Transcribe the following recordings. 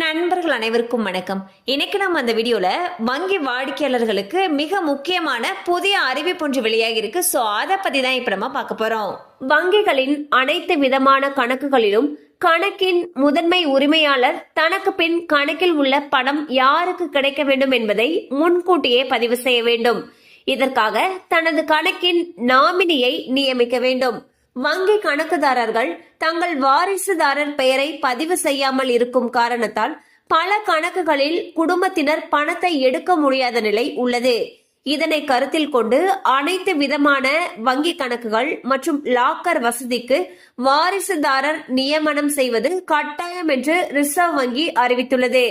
நண்பர்கள் அனைவருக்கும் வணக்கம். இன்னைக்கு நம்ம அந்த வீடியோல வங்கி வாடிக்கையாளர்களுக்கு மிக முக்கியமான புதிய அறிவிப்பு ஒன்று வெளியாகி இருக்கு. ஸோ அதை பத்தி தான் இப்ப நம்ம பார்க்க போறோம். வங்கிகளின் அனைத்து விதமான கணக்குகளிலும் கணக்கின் முதன்மை உரிமையாளர் தனக்கு பின் கணக்கில் உள்ள பணம் யாருக்கு கிடைக்க வேண்டும் என்பதை முன்கூட்டியே பதிவு செய்ய வேண்டும். இதற்காக தனது கணக்கின் நாமினியை நியமிக்க வேண்டும். வங்கி கணக்குதாரர்கள் தங்கள் வாரிசுதாரர் பெயரை பதிவு செய்யாமல் இருக்கும் காரணத்தால் பல கணக்குகளில் குடும்பத்தினர் பணத்தை எடுக்க முடியாத நிலை உள்ளது. இதனை கருத்தில் கொண்டு அனைத்து விதமான வங்கி கணக்குகள் மற்றும் லாக்கர் வசதிக்கு வாரிசுதாரர் நியமனம் செய்வது கட்டாயம் என்று ரிசர்வ் வங்கி அறிவித்துள்ளது.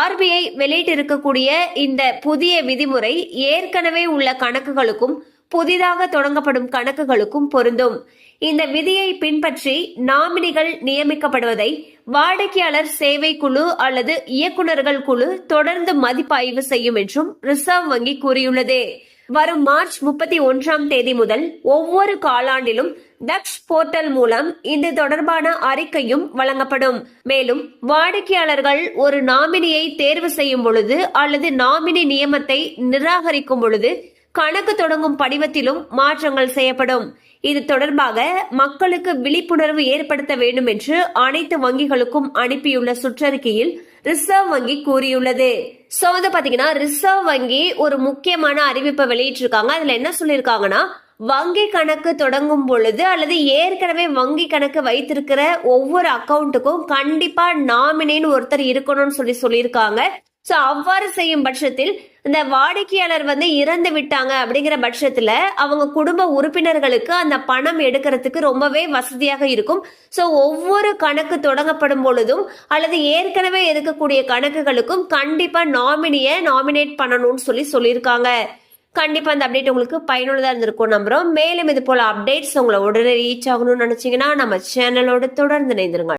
ஆர்பிஐ வெளியிட்டிருக்கக்கூடிய இந்த புதிய விதிமுறை ஏற்கனவே உள்ள கணக்குகளுக்கும் புதிதாக தொடங்கப்படும் கணக்குகளுக்கும் பொருந்தும். இந்த விதியை பின்பற்றி நாமினிகள் நியமிக்கப்படுவதை வாடிக்கையாளர் சேவை குழு அல்லது இயக்குநர்கள் குழு தொடர்ந்து மதிப்பாய்வு செய்யும் என்றும் ரிசர்வ் வங்கி கூறியுள்ளது. வரும் மார்ச் முப்பத்தி ஒன்றாம் தேதி முதல் ஒவ்வொரு காலாண்டிலும் தக்ஷ் போர்ட்டல் மூலம் இது தொடர்பான அறிக்கையும் வழங்கப்படும். மேலும் வாடிக்கையாளர்கள் ஒரு நாமினியை தேர்வு செய்யும் பொழுது அல்லது நாமினி நியமத்தை நிராகரிக்கும் பொழுது கணக்கு தொடங்கும் படிவத்திலும் மாற்றங்கள் செய்யப்படும். இது தொடர்பாக மக்களுக்கு விழிப்புணர்வு ஏற்படுத்த வேண்டும் என்று அனைத்து வங்கிகளுக்கும் அனுப்பியுள்ள சுற்றறிக்கையில் ரிசர்வ் வங்கி கூறியுள்ளது. சோ வந்து பாத்தீங்கன்னா ரிசர்வ் வங்கி ஒரு முக்கியமான அறிவிப்பை வெளியிட்டிருக்காங்க. அதுல என்ன சொல்லியிருக்காங்கன்னா வங்கி கணக்கு தொடங்கும் பொழுது அல்லது ஏற்கனவே வங்கி கணக்கு வைத்திருக்கிற ஒவ்வொரு அக்கவுண்ட்டுக்கும் கண்டிப்பா நாமினேன்னு ஒருத்தர் இருக்கணும்னு சொல்லி சொல்லியிருக்காங்க. சோ அவ்வாறு செய்யும் பட்சத்தில் இந்த வாடிக்கையாளர் வந்து இறந்து விட்டாங்க அப்படிங்கிற பட்சத்துல அவங்க குடும்ப உறுப்பினர்களுக்கு அந்த பணம் எடுக்கிறதுக்கு ரொம்பவே வசதியாக இருக்கும். சோ ஒவ்வொரு கணக்கு தொடங்கப்படும் பொழுதும் அல்லது ஏற்கனவே இருக்கக்கூடிய கணக்குகளுக்கும் கண்டிப்பா நாமினியை நாமினேட் பண்ணணும்னு சொல்லி சொல்லியிருக்காங்க. கண்டிப்பா அந்த அப்டேட் உங்களுக்கு பயனுள்ளதா இருந்திருக்கும் நம்புறோம். மேலும் இது போல அப்டேட்ஸ் உங்களை உடனே ரீச் ஆகணும்னு நினைச்சீங்கன்னா நம்ம சேனலோட தொடர்ந்து இணைந்திருங்க